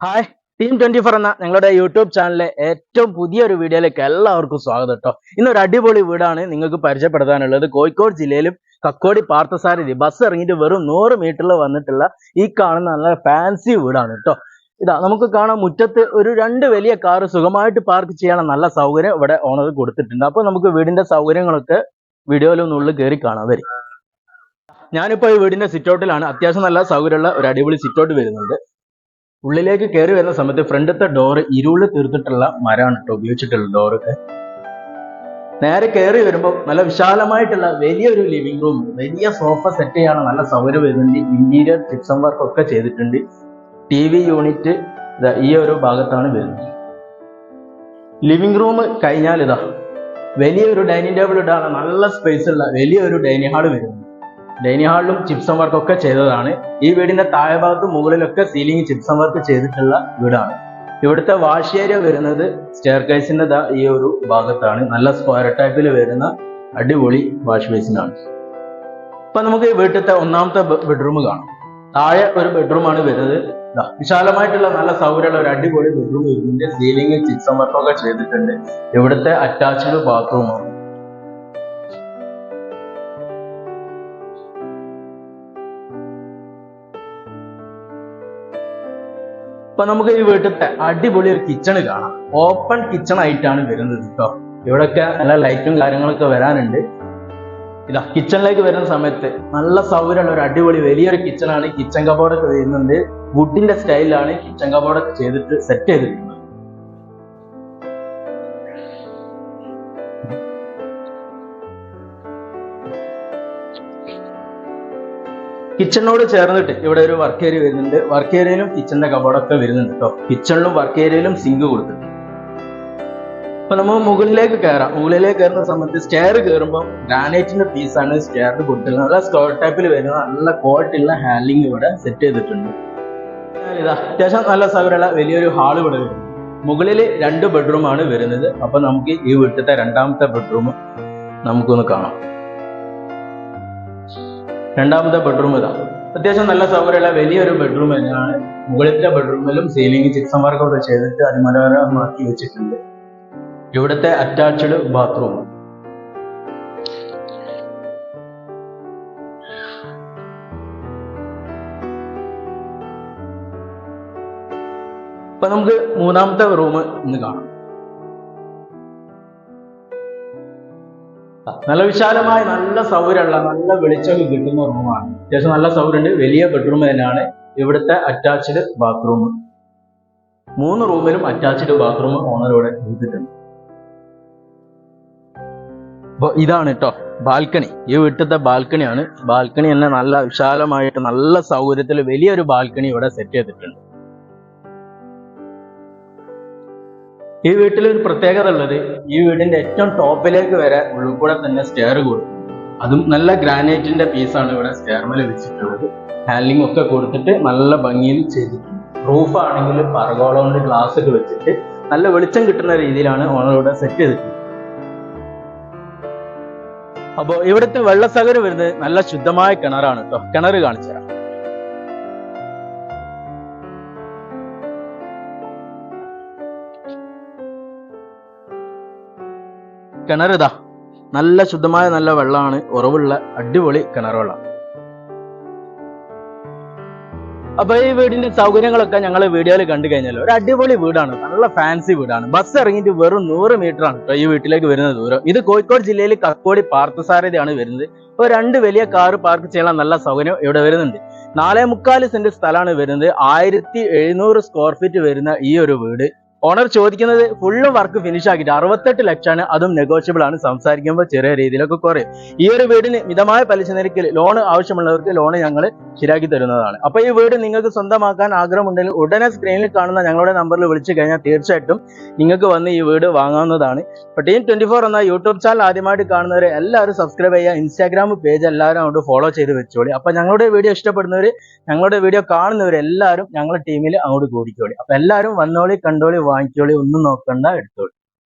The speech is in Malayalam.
ഹായ് ടീം ട്വന്റി ഫോർ എന്ന ഞങ്ങളുടെ യൂട്യൂബ് ചാനലിലെ ഏറ്റവും പുതിയൊരു വീഡിയോയിലേക്ക് എല്ലാവർക്കും സ്വാഗതം കേട്ടോ ഇന്നൊരു അടിപൊളി വീടാണ് നിങ്ങൾക്ക് പരിചയപ്പെടുത്താനുള്ളത്. കോഴിക്കോട് ജില്ലയിലും കക്കോടി പാർത്ഥസാരഥി ബസ് ഇറങ്ങിയിട്ട് വെറും നൂറ് മീറ്ററിൽ വന്നിട്ടുള്ള ഈ കാണുന്ന നല്ല ഫാൻസി വീടാണ് കേട്ടോ ഇതാ നമുക്ക് കാണാം മുറ്റത്ത് ഒരു രണ്ട് വലിയ കാറ് സുഖമായിട്ട് പാർക്ക് ചെയ്യാനുള്ള നല്ല സൗകര്യം ഇവിടെ ഓണർ കൊടുത്തിട്ടുണ്ട്. അപ്പോൾ നമുക്ക് വീടിന്റെ സൗകര്യങ്ങളൊക്കെ വീഡിയോയിലൊന്നുള്ളിൽ കയറി കാണാൻ വരും. ഞാനിപ്പോൾ ഈ വീടിന്റെ സിറ്റൗട്ടിലാണ് അത്യാവശ്യം നല്ല സൗകര്യമുള്ള ഒരു അടിപൊളി സിറ്റൗട്ട് വരുന്നുണ്ട്. ഉള്ളിലേക്ക് കയറി വരുന്ന സമയത്ത് ഫ്രണ്ടത്തെ ഡോറ് ഇരുൾ തീർത്തിട്ടുള്ള മരമാണ് കേട്ടോ ഉപയോഗിച്ചിട്ടുള്ള ഡോറൊക്കെ നേരെ കയറി വരുമ്പോൾ നല്ല വിശാലമായിട്ടുള്ള വലിയൊരു ലിവിംഗ് റൂം വലിയ സോഫ സെറ്റ് ചെയ്യാണ് നല്ല സൗകര്യം വരുന്നുണ്ട് ഇന്റീരിയർ ചിപ്സം വർക്ക് ഒക്കെ ചെയ്തിട്ടുണ്ട്. ടി വി യൂണിറ്റ് ഈ ഒരു ഭാഗത്താണ് വരുന്നത്. ലിവിംഗ് റൂം കഴിഞ്ഞാൽ ഇതാ വലിയൊരു ഡൈനിങ് ടേബിൾ ഇടാണ് നല്ല സ്പേസ് ഉള്ള വലിയൊരു ഡൈനിങ് ഹാൾ വരുന്നു ഡൈനിങ് ഹാളിലും ചിപ്സം വർക്ക് ഒക്കെ ചെയ്തതാണ്. ഈ വീടിന്റെ താഴെ ഭാഗത്ത് മുകളിലൊക്കെ സീലിംഗ് ചിപ്സം വർക്ക് ചെയ്തിട്ടുള്ള വീടാണ്. ഇവിടുത്തെ വാഷ് ഏരിയ വരുന്നത് സ്റ്റെയർ കേസിന്റെ ദാ ഈ ഒരു ഭാഗത്താണ്. നല്ല സ്ക്വയർ ടൈപ്പിൽ വരുന്ന അടിപൊളി വാഷ് ബേസിനാണ് ഇപ്പൊ നമുക്ക് ഈ വീട്ടിലത്തെ ഒന്നാമത്തെ ബെഡ്റൂം കാണാം. താഴെ ഒരു ബെഡ്റൂമാണ് വരുന്നത്. വിശാലമായിട്ടുള്ള നല്ല സൗകര്യമുള്ള ഒരു അടിപൊളി ബെഡ്റൂം വരുന്നുണ്ട് സീലിംഗ് ചിപ്സം വർക്കൊക്കെ ചെയ്തിട്ടുണ്ട്. ഇവിടുത്തെ അറ്റാച്ച്ഡ് ബാത്റൂമാണ് ഇപ്പൊ നമുക്ക് ഈ വീട്ടിലത്തെ അടിപൊളി ഒരു കിച്ചൺ കാണാം. ഓപ്പൺ കിച്ചൺ ആയിട്ടാണ് വരുന്നത് കേട്ടോ ഇവിടൊക്കെ നല്ല ലൈറ്റും കാര്യങ്ങളൊക്കെ വരാനുണ്ട്. ഇതാ കിച്ചണിലേക്ക് വരുന്ന സമയത്ത് നല്ല സൗകര്യമുള്ള ഒരു അടിപൊളി വലിയൊരു കിച്ചൺ ആണ് കിച്ചൺ കബോർഡൊക്കെ വരുന്നുണ്ട് വുഡിന്റെ സ്റ്റൈലിലാണ് കിച്ചൺ കബോർഡൊക്കെ ചെയ്തിട്ട് സെറ്റ് ചെയ്തിട്ടുള്ളത്. കിച്ചണിനോട് ചേർന്നിട്ട് ഇവിടെ ഒരു വർക്ക് ഏരിയ വരുന്നുണ്ട്. വർക്ക് ഏരിയയിലും കിച്ചണിന്റെ കബോർഡൊക്കെ വരുന്നുണ്ട് കേട്ടോ കിച്ചണിലും വർക്ക് ഏരിയയിലും സിങ്ക് കൊടുത്തിട്ടുണ്ട്. അപ്പൊ നമ്മൾ മുകളിലേക്ക് കയറാം. മുകളിലേക്ക് കയറുന്ന സമയത്ത് സ്റ്റെയർ കയറുമ്പോൾ ഗ്രാനൈറ്റിന്റെ പീസാണ് സ്റ്റെയറിന് കൊടുത്തിരുന്നത്. നല്ല സ്ക്വയർ ടൈപ്പിൽ വരുന്ന നല്ല ക്വാളിറ്റി ഉള്ള ഹാൻഡിലിംഗ് ഇവിടെ സെറ്റ് ചെയ്തിട്ടുണ്ട്. ഇതാ അത്യാവശ്യം നല്ല സൗകര്യമുള്ള വലിയൊരു ഹാൾ ഇവിടെ വരുന്നു മുകളിൽ രണ്ട് ബെഡ്റൂമാണ് വരുന്നത്. അപ്പൊ നമുക്ക് ഈ വീട്ടിലത്തെ രണ്ടാമത്തെ ബെഡ്റൂം നമുക്കൊന്ന് കാണാം. രണ്ടാമത്തെ ബെഡ്റൂം ഇതാ. അത്യാവശ്യം നല്ല സൗകര്യമുള്ള വലിയൊരു ബെഡ്റൂം തന്നെയാണ്. മുകളിലത്തെ ബെഡ്റൂമിലും സീലിംഗ് ചിക്സം വർക്കൊക്കെ ചെയ്തിട്ട് അതിമനോഹരമാക്കി വെച്ചിട്ടുണ്ട്. ഇവിടുത്തെ അറ്റാച്ച്ഡ് ബാത്റൂം ഇപ്പൊ നമുക്ക് മൂന്നാമത്തെ റൂം ഇന്ന് കാണാം. നല്ല വിശാലമായ നല്ല സൗകര്യമുള്ള നല്ല വെളിച്ചമൊക്കെ കിട്ടുന്ന റൂമാണ് അത്യാവശ്യം നല്ല സൗകര്യമുണ്ട്. വലിയ ബെഡ്റൂം തന്നെയാണ് ഇവിടുത്തെ അറ്റാച്ച്ഡ് ബാത്റൂം മൂന്ന് റൂമിലും അറ്റാച്ച്ഡ് ബാത്റൂം ഓണറോടെ ചെയ്തിട്ടുണ്ട്. അപ്പൊ ഇതാണ് കേട്ടോ ബാൽക്കണി. ഈ വീട്ടിലത്തെ ബാൽക്കണിയാണ്. ബാൽക്കണി തന്നെ നല്ല വിശാലമായിട്ട് നല്ല സൗകര്യത്തിൽ വലിയൊരു ബാൽക്കണി ഇവിടെ സെറ്റ് ചെയ്തിട്ടുണ്ട്. ഈ വീട്ടിൽ ഒരു പ്രത്യേകത ഉള്ളത് ഈ വീടിന്റെ ഏറ്റവും ടോപ്പിലേക്ക് വരെ ഉള്ളിൽ കൂടെ തന്നെ സ്റ്റെയർ കൊടുക്കും അതും നല്ല ഗ്രാനൈറ്റിന്റെ പീസാണ് ഇവിടെ സ്റ്റെയർമേൽ വെച്ചിട്ടുള്ളത്. ഹാൻഡിലിംഗ് ഒക്കെ കൊടുത്തിട്ട് നല്ല ഭംഗിയിൽ ചെയ്തിട്ടുണ്ട്. റൂഫ് ആണെങ്കിൽ പറകോളം കൊണ്ട് ഗ്ലാസ് ഒക്കെ വെച്ചിട്ട് നല്ല വെളിച്ചം കിട്ടുന്ന രീതിയിലാണ് ഓണർ ഇവിടെ സെറ്റ് ചെയ്തിട്ടുള്ളത്. അപ്പോൾ ഇവിടുത്തെ വെള്ള വരുന്നത് നല്ല ശുദ്ധമായ കിണറാണ് കേട്ടോ. കിണർ കാണിച്ചു തരാം. കിണർ ഇതാ നല്ല ശുദ്ധമായ നല്ല വെള്ളമാണ്. ഉറവുള്ള അടിപൊളി കിണർ വെള്ളം അപ്പൊ ഈ വീടിന്റെ സൗകര്യങ്ങളൊക്കെ ഞങ്ങൾ വീഡിയോയിൽ കണ്ടു കഴിഞ്ഞാൽ ഒരു അടിപൊളി വീടാണ്. നല്ല ഫാൻസി വീടാണ്. ബസ് ഇറങ്ങിയിട്ട് വെറും നൂറ് മീറ്റർ ആണ് ഈ വീട്ടിലേക്ക് വരുന്ന ദൂരം. ഇത് കോഴിക്കോട് ജില്ലയിൽ കക്കോടി പാർത്ഥസാരഥിയാണ് വരുന്നത്. ഇപ്പൊ രണ്ട് വലിയ കാറ് പാർക്ക് ചെയ്യാൻ നല്ല സൗകര്യം ഇവിടെ വരുന്നുണ്ട്. നാലേ മുക്കാൽ സെന്റ് സ്ഥലമാണ് വരുന്നത്. ആയിരത്തി എഴുന്നൂറ് സ്ക്വയർ ഫീറ്റ് വരുന്ന ഈ ഒരു വീട്. ഓണർ ചോദിക്കുന്നത് ഫുള്ള് വർക്ക് ഫിനിഷ് ആക്കിയിട്ട് അറുപത്തെട്ട് ലക്ഷമാണ് അതും നെഗോഷ്യബിൾ ആണ്. സംസാരിക്കുമ്പോൾ ചെറിയ രീതിയിലൊക്കെ കുറയും. ഈ ഒരു വീടിന് മിതമായ പലിശ നിരക്കിൽ ലോൺ ആവശ്യമുള്ളവർക്ക് ലോൺ ഞങ്ങൾ ശരിയാക്കി തരുന്നതാണ്. അപ്പൊ ഈ വീട് നിങ്ങൾക്ക് സ്വന്തമാക്കാൻ ആഗ്രഹമുണ്ടെങ്കിൽ ഉടനെ സ്ക്രീനിൽ കാണുന്ന ഞങ്ങളുടെ നമ്പറിൽ വിളിച്ചു കഴിഞ്ഞാൽ തീർച്ചയായിട്ടും നിങ്ങൾക്ക് വന്ന് ഈ വീട് വാങ്ങാവുന്നതാണ്. ഇപ്പൊ ടീം ട്വന്റി ഫോർ എന്ന യൂട്യൂബ് ചാനൽ ആദ്യമായിട്ട് കാണുന്നവരെ എല്ലാവരും സബ്സ്ക്രൈബ് ചെയ്യുക. ഇൻസ്റ്റാഗ്രാം പേജ് എല്ലാവരും അങ്ങോട്ട് ഫോളോ ചെയ്ത് വെച്ചോളി. അപ്പൊ ഞങ്ങളുടെ വീഡിയോ ഇഷ്ടപ്പെടുന്നവർ ഞങ്ങളുടെ വീഡിയോ കാണുന്നവർ എല്ലാവരും ഞങ്ങളുടെ ടീമിൽ അങ്ങോട്ട് കൂടിക്കോളി. അപ്പൊ എല്ലാവരും വന്നോളി കണ്ടോളി വാങ്ങിക്കോളി ഒന്നും നോക്കണ്ട എടുത്തോളി.